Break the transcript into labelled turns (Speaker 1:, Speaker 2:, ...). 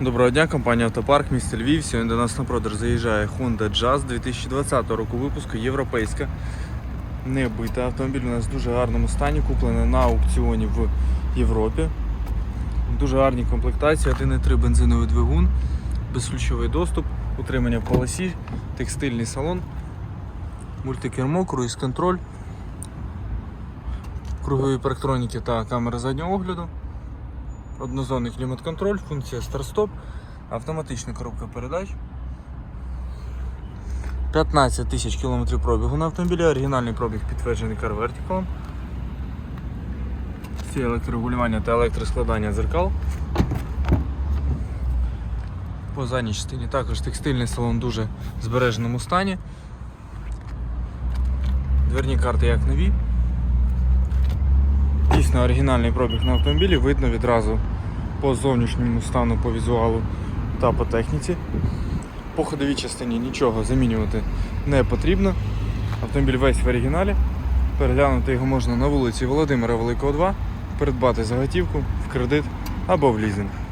Speaker 1: Доброго дня, компанія Автопарк, місто Львів. Сьогодні до нас на продаж заїжджає Honda Jazz 2020 року випуску, європейська. Небита. Автомобіль у нас в дуже гарному стані, куплений на аукціоні в Європі. Дуже гарні комплектації, 1,3 бензиновий двигун, безключовий доступ, утримання в полосі, текстильний салон, мультикермо, круїз-контроль, кругові парктроніки та камери заднього огляду. Однозонний клімат-контроль, функція старт-стоп, автоматична коробка передач. 15 тисяч кілометрів пробігу на автомобілі, оригінальний пробіг підтверджений Vertical. Всі електрорегулювання та електроскладання дзеркал. По задній частині також текстильний салон в дуже збереженому стані. Дверні карти як нові. Дійсно оригінальний пробіг на автомобілі видно відразу по зовнішньому стану, по візуалу та по техніці. По ходовій частині нічого замінювати не потрібно. Автомобіль весь в оригіналі. Переглянути його можна на вулиці Володимира Великого 2, придбати заготівку в кредит або в лізинг.